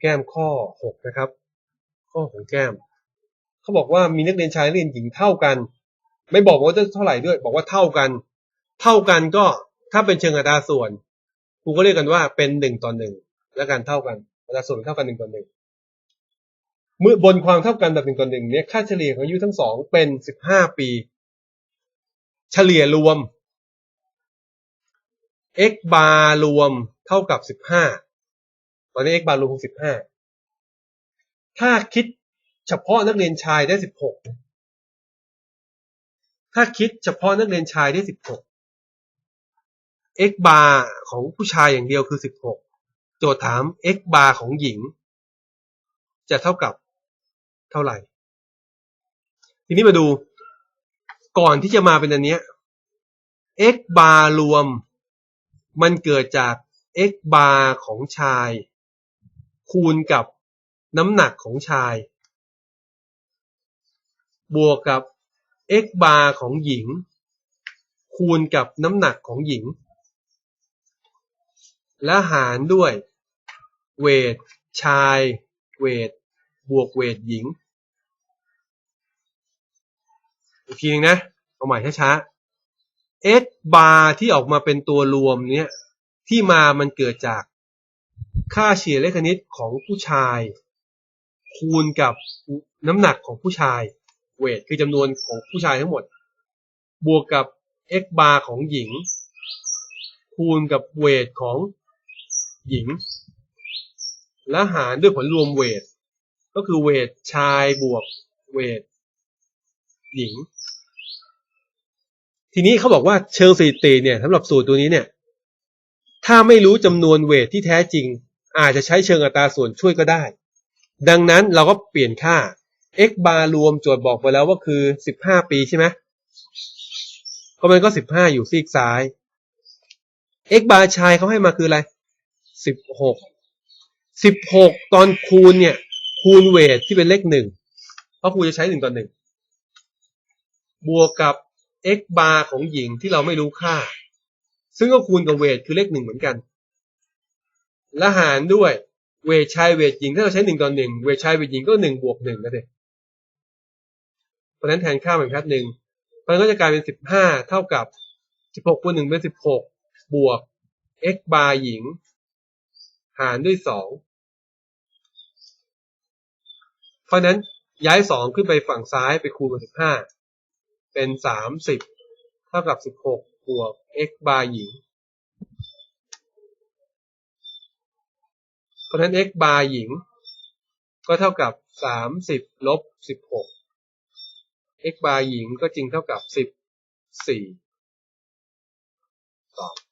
แก้มข้อหกนะครับ ข้อของแก้ม เขาบอกว่ามีนักเรียนชายนักเรียนหญิงเท่ากัน ไม่บอกว่าจะเท่าไหร่ด้วย บอกว่าเท่ากัน เท่ากันก็ถ้าเป็นเชิงอัตราส่วนครูก็เรียกกันว่าเป็นหนึ่งต่อหนึ่งและการเท่ากันอัตราส่วนเท่ากันหนึ่งต่อหนึ่งเมื่อบนความเท่ากันแบบหนึ่งต่อหนึ่งเนี่ยค่าเฉลี่ยของอายุทั้งสองเป็นสิบห้าปี เฉลี่ยรวม x bar รวมเท่ากับสิบห้า อนนี้ x bar รวมคือสิบห้าถ้าคิดเฉพาะนักเรียนชายได้สิบหกถ้าคิดเฉพาะนักเรียนชายได้สิบหก x bar ของผู้ชายอย่างเดียวคือสิบหกโจทย์ถาม x bar ของหญิง จะเท่ากับเท่าไหร่ ทีนี้มาดู ก่อนที่จะมาเป็นอันเนี้ย x bar รวม มันเกิดจาก x bar ของชาย คูณกับน้ำหนักของชาย บวกกับ x bar ของหญิง คูณกับน้ำหนักของหญิง และหารด้วยเวทชายเวทบวกเวทหญิง อีกทีนึงนะ เอาใหม่ช้าๆ x bar ที่ออกมาเป็นตัวรวมเนี้ยที่มามันเกิดจาก ค่าเฉลี่ยเลขคณิตของผู้ชาย คูณกับน้ำหนักของผู้ชายเวทคือจำนวนของผู้ชายทั้งหมด บวกกับ x bar ของหญิง คูณกับเวทของหญิง และหารด้วยผลรวมเวท ก็คือเวทชายบวกเวทหญิง ทีนี้เขาบอกว่าเชิงสถิติเนี่ยสำหรับสูตรตัวนี้เนี่ย ถ้าไม่รู้จำนวนเวทที่แท้จริง อาจจะใช้เชิงอัตราส่วนช่วยก็ได้ ดังนั้นเราก็เปลี่ยนค่า x bar รวมโจทย์บอกไปแล้วว่าคือ 15 ปีใช่ไหมก็มันก็ 15 อยู่ซีกซ้าย x bar ชายเขาให้มาคืออะไร 16 16 ตอนคูณเนี่ย คูณเวทที่เป็นเลขหนึ่งเพราะครูจะใช้หนึ่งต่อหนึ่งบวกกับ x bar ของหญิงที่เราไม่รู้ค่า ซึ่งก็คูณกับเวทคือเลขหนึ่งเหมือนกัน และหารด้วยเวทชายเวทหญิงถ้าเราใช้หนึ่งต่อหนึ่งเวทชายเวทหญิงก็หนึ่งบวกหนึ่งนั่นเองเพราะนั้นแทนค่าเป็นพัดหนึ่งมันก็จะกลายเป็นสิบห้าเท่ากับสิบหกคูณหนึ่งเป็นสิบหกบวก x bar หญิง หารด้วยสองเพราะนั้นย้ายสองขึ้นไปฝั่งซ้ายไปคูณกับสิบห้าเป็นสามสิบเท่ากับสิบหก บวก x bar หญิง เพราะฉะนั้น x bar หญิง ก็เท่ากับ 30ลบ16 x bar หญิงก็จริงเท่ากับ 14 2